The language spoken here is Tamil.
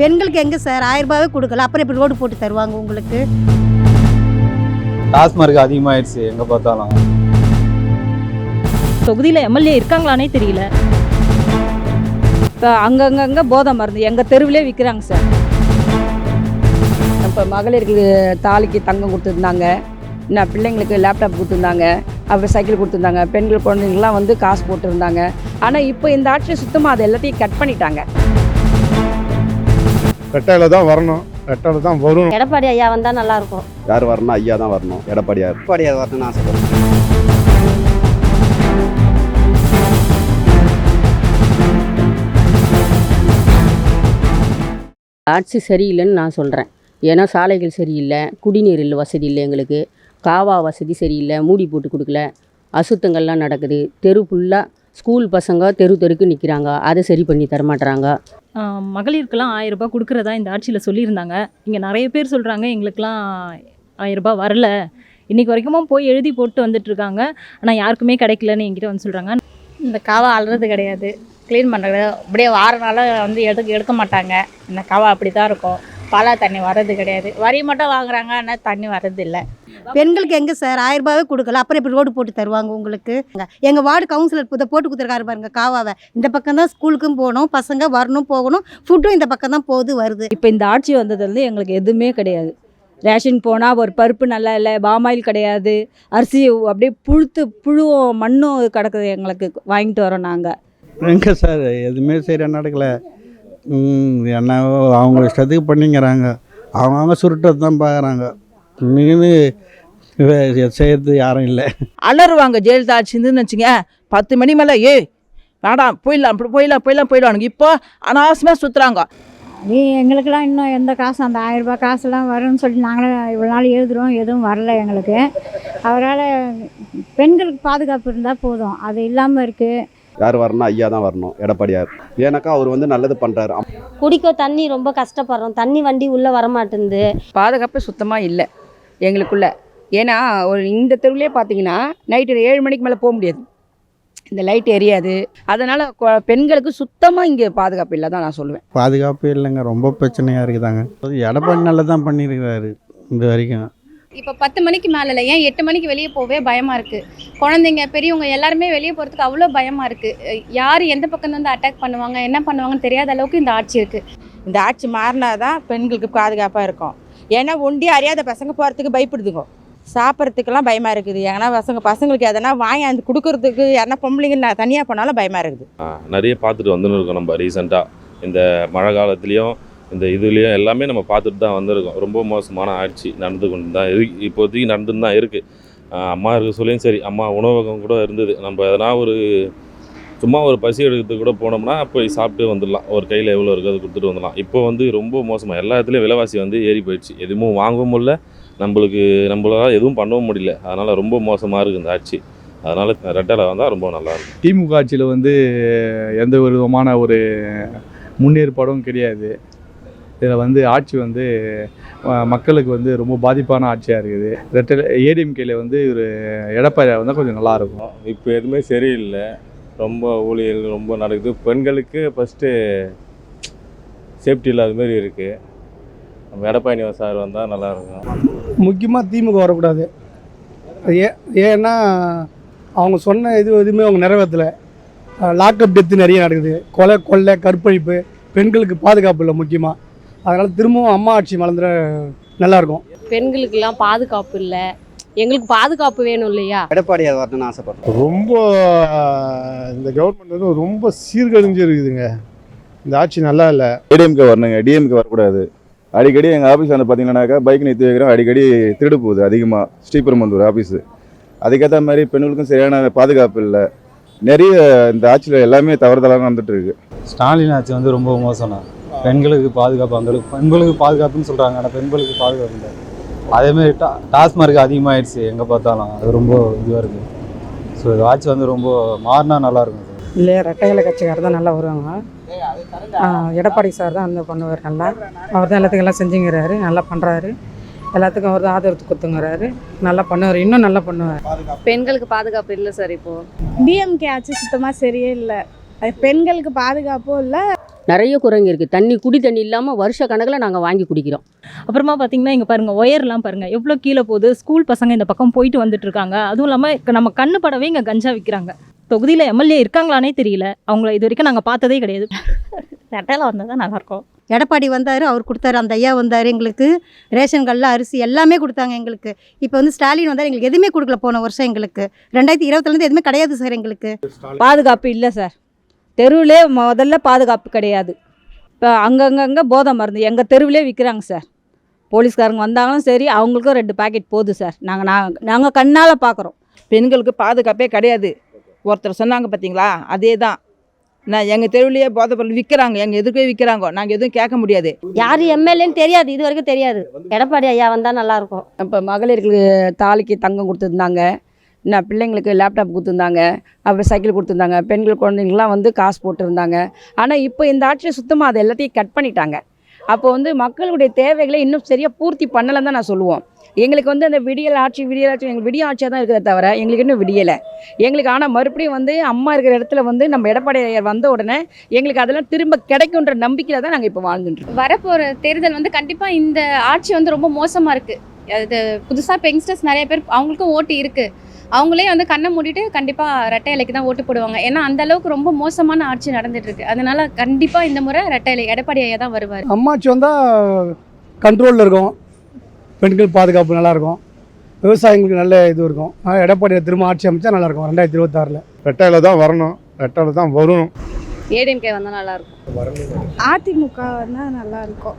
பெண்களுக்கு எங்கே சார்? ஆயிரம் ரூபாவே கொடுக்கல. அப்புறம் இப்படி ரோடு போட்டு தருவாங்க உங்களுக்கு? டாஸ்மார்க் அதிகமாகிடுச்சு எங்கே பார்த்தாலும். தொகுதியில் எம்எல்ஏ இருக்காங்களானே தெரியல. இப்போ அங்கங்கங்க போதை மருந்து. எங்கள் தெருவிலே விற்கிறாங்க சார். இப்போ மகளிருக்கு தாலிக்கு தங்கம் கொடுத்துருந்தாங்க. இன்னும் பிள்ளைங்களுக்கு லேப்டாப் கொடுத்துருந்தாங்க. அப்புறம் சைக்கிள் கொடுத்துருந்தாங்க. பெண்கள் குழந்தைங்களாம் வந்து காசு போட்டிருந்தாங்க. ஆனால் இப்போ இந்த ஆட்சி சுத்தமாக அது எல்லாத்தையும் கட் பண்ணிட்டாங்க. ரெட்டையில தான் வரணும். ரெட்டையில தான் வரும் எடப்பாடி ஐயா வந்தால் நல்லா இருக்கும் யார் வரணும் ஐயா தான் வரணும். எடப்பாடியார் எடப்பாடியார் வரணும்னு ஆசைப்படுறேன் ஆட்சி சரியில்லைன்னு நான் சொல்கிறேன் ஏன்னா சாலைகள் சரியில்லை குடிநீர் இல்லை வசதி இல்லை எங்களுக்கு. காவா வசதி சரியில்லை மூடி போட்டு கொடுக்கல. அசுத்தங்கள்லாம் நடக்குது. தெரு ஃபுல்லாக ஸ்கூல் பசங்க தெரு தெருக்கு நிற்கிறாங்க அதை சரி பண்ணி தரமாட்டுறாங்க. மகளிருக்கெல்லாம் ஆயிரம் ரூபாய் கொடுக்குறதா இந்த ஆட்சியில் சொல்லியிருந்தாங்க. இங்கே நிறைய பேர் சொல்கிறாங்க எங்களுக்கெல்லாம் ஆயிரம் ரூபாய் வரல. இன்னைக்கு வரைக்குமா போய் எழுதி போட்டு வந்துட்டுருக்காங்க ஆனால் யாருக்குமே கிடைக்கலன்னு என்கிட்ட வந்து சொல்கிறாங்க இந்த காவா அழுறது கிடையாது. க்ளீன் பண்ணுறது அப்படியே வாரனால வந்து எடுக்க எடுக்க மாட்டாங்க. இந்த காவா அப்படி தான் இருக்கும். பாலா தண்ணி வர்றது கிடையாது. வரி மட்டும் வாங்குறாங்க ஆனால் தண்ணி வர்றது இல்லை. பெண்களுக்கு எங்கே சார் ஆயிரம் ரூபாவே கொடுக்கல. அப்புறம் இப்படி ரோடு போட்டு தருவாங்க உங்களுக்கு? எங்கள் வார்டு கவுன்சிலர் இதை போட்டு கொடுத்துருக்காரு பாருங்க காவாவை. இந்த பக்கம் தான் ஸ்கூலுக்கும் போகணும் பசங்க வரணும் போகணும் ஃபுட்டும் இந்த பக்கம் தான் போகுது வருது. இப்போ இந்த ஆட்சி வந்ததுலேருந்து எங்களுக்கு எதுவுமே கிடையாது. ரேஷன் போனால் ஒரு பருப்பு நல்லா இல்லை பாமாயில் கிடையாது. அரிசி அப்படியே புழுத்து புழுவும் மண்ணும் கிடக்குது எங்களுக்கு. வாங்கிட்டு வரோம் நாங்கள் எங்கே சார் எதுவுமே சரியாக நடக்கலை. ம், என்ன அவங்க இஷ்டத்துக்கு பண்ணிங்கிறாங்க அவங்க அவங்க சுருட்டை தான் பார்க்குறாங்க மீன் செய்கிறது யாரும் இல்லை. அலறுவாங்க ஜெயலலிதா இருந்துன்னு வச்சுங்க பத்து மணி மேலே ஏய் வேண்டாம் போயிடலாம் அப்படி போயிடலாம் போயிடலாம் போயிடுவானுங்க. இப்போ அனாவசியமாக சுற்றுறாங்க நீ எங்களுக்கெல்லாம் இன்னும் எந்த காசு அந்த ஆயிரம் ரூபாய் காசுலாம் வரும்னு சொல்லி நாங்களும் இவ்வளோ நாள் எழுதுகிறோம் எதுவும் வரல எங்களுக்கு. அவரால் பெண்களுக்கு பாதுகாப்பு இருந்தால் போதும். அது இல்லாமல் இருக்குது யார் வரணும்? ஐயா தான் வரணும். எடப்பாடியார். ஏன்னாக்கா அவர் வந்து நல்லது பண்ணுறாரு குடிக்க தண்ணி ரொம்ப கஷ்டப்படுறோம். தண்ணி வண்டி உள்ளே வரமாட்டேங்குது. பாதுகாப்பு சுத்தமாக இல்லை. எங்களுக்குள்ள. ஏன்னா ஒரு இந்த தெருவிலே பார்த்தீங்கன்னா நைட்டு ஏழு மணிக்கு மேலே போக முடியாது. இந்த லைட் எரியாது. அதனால் பெண்களுக்கு சுத்தமாக இங்கே பாதுகாப்பு இல்லை தான் நான் சொல்லுவேன். பாதுகாப்பு இல்லைங்க. ரொம்ப பிரச்சனையாக இருக்குதாங்க. எடப்பாடி நல்லா தான் பண்ணியிருக்கிறாரு. இந்த வரைக்கும். இப்போ பத்து மணிக்கு மேலே இல்லை ஏன் எட்டு மணிக்கு வெளியே போகவே பயமாக இருக்குது குழந்தைங்க பெரியவங்க எல்லாருமே வெளியே போகிறதுக்கு அவ்வளோ பயமாக இருக்குது யார் எந்த பக்கம் வந்து அட்டாக் பண்ணுவாங்க என்ன பண்ணுவாங்கன்னு தெரியாத அளவுக்கு இந்த ஆட்சி இருக்குது இந்த ஆட்சி மாறினா தான் பெண்களுக்கு பாதுகாப்பாக இருக்கும். ஏன்னா ஒண்டி அறியாத பசங்க போகிறதுக்கு பயப்படுதுங்க. சாப்பிட்றதுக்கெல்லாம் பயமாக இருக்குது. ஏன்னா பசங்க பசங்களுக்கு எதனா வாங்கி அந்த கொடுக்கறதுக்கு யாருன்னா பொம்பளைங்க நான் தனியாக போனாலும் பயமாக இருக்குது. நிறைய பார்த்துட்டு வந்துன்னு இருக்கோம் நம்ம ரீசெண்டாக இந்த மழை காலத்துலேயும் இந்த இதுலேயும் எல்லாமே நம்ம பார்த்துட்டு தான் வந்திருக்கோம். ரொம்ப மோசமான ஆட்சி நடந்து கொண்டு தான் இரு இப்போதைக்கு நடந்துன்னு தான் இருக்குது அம்மா இருக்க சொல்லியும் சரி அம்மா உணவகம் கூட இருந்தது. நம்ம எதனா ஒரு சும்மா ஒரு பசி எடுக்கிறதுக்கு கூட போனோம்னா போய் சாப்பிட்டு வந்துடலாம். ஒரு கையில் எவ்வளோ இருக்குது அது கொடுத்துட்டு வந்துடலாம். இப்போ வந்து ரொம்ப மோசமாக எல்லா இடத்துலையும் விலைவாசி வந்து ஏறி போயிடுச்சு. எதுவும் வாங்கவும் முடியல. நம்மளுக்கு நம்மளால் எதுவும் பண்ணவும் முடியல. அதனால் ரொம்ப மோசமாக இருக்குது இந்த ஆட்சி. அதனால் ரெட்டலை வந்தால் ரொம்ப நல்லாயிருக்கும் திமுக ஆட்சியில் வந்து எந்த ஒரு விதமான ஒரு முன்னேற்பாடும் கிடையாது. இதில் வந்து ஆட்சி வந்து மக்களுக்கு வந்து ரொம்ப பாதிப்பான ஆட்சியாக இருக்குது. ரெட்டல் ஏடிஎம்கேல வந்து ஒரு எடப்பாடியாக வந்தால் கொஞ்சம் நல்லாயிருக்கும் இப்போ எதுவுமே சரியில்லை. ரொம்ப ஊழியர் ரொம்ப நடக்குது. பெண்களுக்கு ஃபஸ்ட்டு சேஃப்டி இல்லாத மாதிரி இருக்குது நம்ம எடப்பாடி சார் வந்தால் நல்லாயிருக்கும் முக்கியமாக திமுக வரக்கூடாது. ஏ ஏன்னா அவங்க சொன்ன இது எதுவுமே அவங்க நிறைவேற்றலை லாக்அப் டெத்து நிறைய நடக்குது. கொலை கொள்ளை கற்பழிப்பு பெண்களுக்கு பாதுகாப்பு இல்லை முக்கியமாக அதனால் திரும்பவும் அம்மா ஆட்சி மலர்ந்துட நல்லாயிருக்கும். பெண்களுக்கெல்லாம் பாதுகாப்பு இல்லை. எங்களுக்கு பாதுகாப்பு வேணும் இல்லையா? எடப்பாடியார் வரணும்னு ஆசைப்படுறேன் ரொம்ப இந்த கவர்மெண்ட் வந்து ரொம்ப சீர்கழிஞ்சு இருக்குதுங்க. இந்த ஆட்சி நல்லா இல்லை. ஏடிஎம்கே வரணுங்க. டிஎம்கே வரக்கூடாது. அடிக்கடி எங்கள் ஆஃபீஸ் வந்து பார்த்தீங்கன்னாக்கா பைக் நிறுத்தி வைக்கிறோம் அடிக்கடி திருடு போகுது அதிகமாக ஸ்ரீபெரும்பந்தூர் ஆஃபீஸு அதுக்கேற்ற மாதிரி பெண்களுக்கும் சரியான பாதுகாப்பு இல்லை. நிறைய இந்த ஆட்சியில் எல்லாமே தவறுதலாக நடந்துட்டு இருக்கு. ஸ்டாலின் ஆட்சி வந்து ரொம்ப மோசம்ண்ணா. பெண்களுக்கு பாதுகாப்பு அந்த பெண்களுக்கு பாதுகாப்புன்னு சொல்கிறாங்க ஆனால் பெண்களுக்கு பாதுகாப்பு இல்லை. அதேமாரி டா டாஸ்மார்க் அதிகமாகிடுச்சு எங்கே பார்த்தாலும். அது ரொம்ப இதுவாக இருக்குது ஸோ இது ஆட்சி வந்து ரொம்ப மாறினா நல்லாயிருக்கும் சார் இல்லை ரெட்டையில கட்சிக்காரர் தான் நல்லா வருவாங்க. எடப்பாடி சார் தான் வந்து பண்ணுவார் நல்லா. அவர் தான் எல்லாத்துக்கும் எல்லாம் செஞ்சுங்கிறாரு. நல்லா பண்ணுறாரு எல்லாத்துக்கும் அவர் தான் ஆதரவு கொடுத்துங்கிறாரு. நல்லா பண்ணுவார். இன்னும் நல்லா பண்ணுவார். பெண்களுக்கு பாதுகாப்பு இல்லை சார் இப்போ. டிஎம்கே ஆட்சி சுத்தமாக சரியே இல்லை. பெண்களுக்கு பாதுகாப்பும் இல்லை நிறைய குறைங்க இருக்குது தண்ணி குடி தண்ணி இல்லாமல் வருஷ கணக்கில் நாங்கள் வாங்கி குடிக்கிறோம். அப்புறமா பார்த்தீங்கன்னா இங்கே பாருங்கள் ஒயர்லாம் பாருங்கள் எவ்வளோ கீழே போகுது. ஸ்கூல் பசங்க இந்த பக்கம் போயிட்டு வந்துட்டு இருக்காங்க. அதுவும் இல்லாமல் நம்ம கண்ணு படவே இங்கே கஞ்சா விற்கிறாங்க தொகுதியில் எம்எல்ஏ இருக்காங்களானே தெரியல. அவங்கள இது வரைக்கும் நாங்கள் பார்த்ததே கிடையாது. ரெட்டையில் வந்தால் தான் நல்லாயிருக்கும். எடப்பாடி வந்தார் அவர் கொடுத்தாரு அந்த ஐயா வந்தார் எங்களுக்கு ரேஷன் கல்ல அரிசி எல்லாமே கொடுத்தாங்க எங்களுக்கு. இப்போ வந்து ஸ்டாலின் வந்தார் எங்களுக்கு எதுவுமே கொடுக்கல போன வருஷம் எங்களுக்கு. ரெண்டாயிரத்தி இருபத்துலேருந்து எதுவுமே கிடையாது சார் எங்களுக்கு. பாதுகாப்பு இல்லை சார். தெருவிலே முதல்ல பாதுகாப்பு கிடையாது. இப்போ அங்கங்கங்கே போதை மருந்து. எங்கள் தெருவிலே விற்கிறாங்க சார். போலீஸ்காரங்க வந்தாங்களும் சரி அவங்களுக்கும் ரெண்டு பாக்கெட் போகுது சார். நாங்கள் நாங்கள் நாங்கள் கண்ணால் பார்க்குறோம் பெண்களுக்கு பாதுகாப்பே கிடையாது. ஒருத்தர் சொன்னாங்க பார்த்தீங்களா அதே தான் நான் எங்கள் தெருவிலேயே போதை பொருள் விற்கிறாங்க எங்கள் எதுக்கே விற்கிறாங்க நாங்கள் எதுவும் கேட்க முடியாது. யார் எம்எல்ஏன்னு தெரியாது. இது வரைக்கும் தெரியாது. எடப்பாடி ஐயா வந்தால் நல்லாயிருக்கும் இப்போ மகளிருக்கு தாலிக்கு தங்கம் கொடுத்துருந்தாங்க. நான் பிள்ளைங்களுக்கு லேப்டாப் கொடுத்துருந்தாங்க அப்புறம் சைக்கிள் கொடுத்துருந்தாங்க பெண்கள் குழந்தைங்களாம் வந்து காசு போட்டுருந்தாங்க. ஆனால் இப்போ இந்த ஆட்சியில் சுத்தமாக அதை எல்லாத்தையும் கட் பண்ணிட்டாங்க. அப்போ வந்து மக்களுடைய தேவைகளை இன்னும் சரியாக பூர்த்தி பண்ணலைன்னு தான் நான் சொல்லுவோம். எங்களுக்கு வந்து அந்த விடியல் ஆட்சி விடியல் ஆட்சி எங்களுக்கு விடிய ஆட்சியாக தான் இருக்கிறத தவிர எங்களுக்கு இன்னும் விடியலை. எங்களுக்கு ஆனால் மறுபடியும் வந்து அம்மா இருக்கிற இடத்துல வந்து நம்ம எடப்பாடியார் வந்த உடனே எங்களுக்கு அதெல்லாம் திரும்ப கிடைக்குன்ற நம்பிக்கையில் தான் நாங்கள் இப்போ வாழ்ந்துட்டு வரப்போகிற தேர்தல் வந்து கண்டிப்பாக இந்த ஆட்சி வந்து ரொம்ப மோசமாக இருக்குது அது புதுசாக இப்போ யங்ஸ்டர்ஸ் நிறைய பேர் அவங்களுக்கும் ஓட்டு இருக்குது அவங்களே வந்து கண்ணை மூடிட்டு கண்டிப்பாக ரெட்டை இலைக்கு தான் ஓட்டு போடுவாங்க. ஏன்னா அந்த அளவுக்கு ரொம்ப மோசமான ஆட்சி நடந்துட்டு இருக்கு அதனால கண்டிப்பாக இந்த முறை ரெட்டை இலை எடப்பாடி ஐயா தான் வருவார். அம்மாச்சி வந்தால் கண்ட்ரோலில் இருக்கும். பெண்கள் பாதுகாப்பு நல்லாயிருக்கும் விவசாயிங்களுக்கு நல்ல இது இருக்கும். எடப்பாடியில் திரும்ப ஆட்சி அமைச்சா நல்லாயிருக்கும் ரெண்டாயிரத்தி இருபத்தாறில். ரெட்டையில தான் வரணும். ரெட்டையில தான் வரும். ஏடிஎம்கே வந்தால் நல்லாயிருக்கும் அதிமுக வந்தால் நல்லாயிருக்கும்